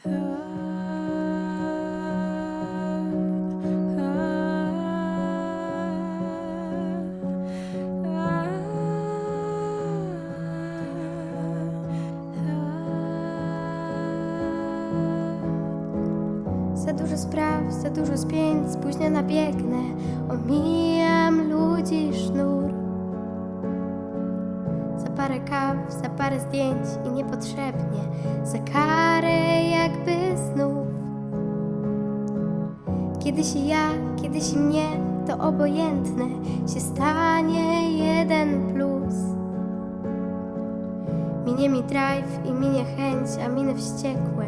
Za dużo spraw, za dużo spięć, spóźniona biegnę, omijam ludzi sznur. Za parę kaw, za parę zdjęć i niepotrzebnie, za karę Kiedyś ja, kiedyś mnie, to obojętne, się stanie jeden plus. Minie mi drive i minie chęć, a miny wściekłe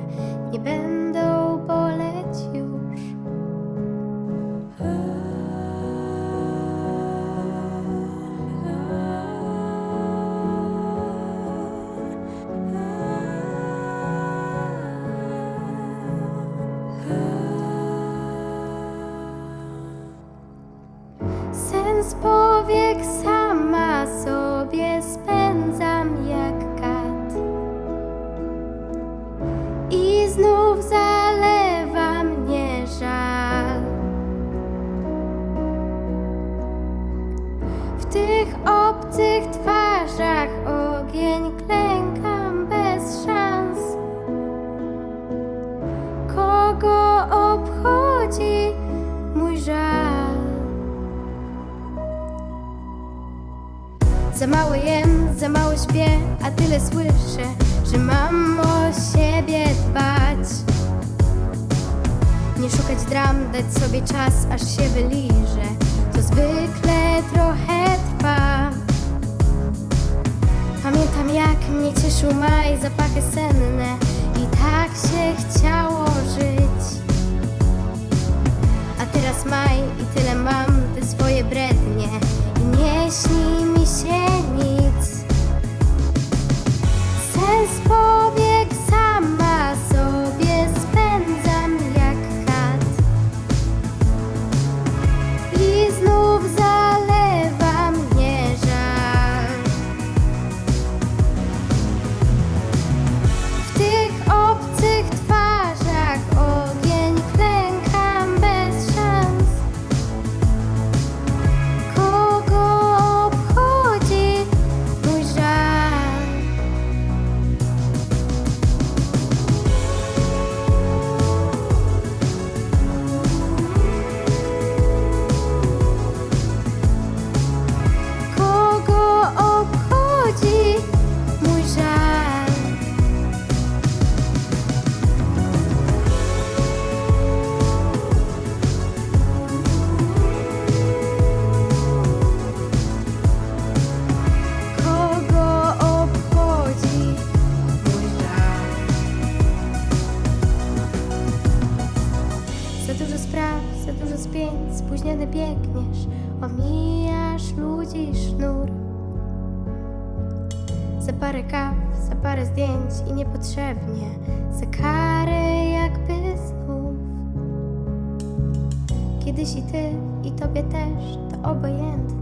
Za mało jem, za mało śpię, a tyle słyszę, że mam o siebie dbać. Nie szukać dram, dać sobie czas, aż się wyliżę. To zwykle trochę trwa. Pamiętam jak mnie cieszył maj, zapachy senne i tak się chciało żyć. Spóźniony biegniesz, omijasz ludzi sznur. Za parę kaw, za parę zdjęć i niepotrzebnie, za karę jakby znów. Kiedyś i ty, i tobie też, to obojętne,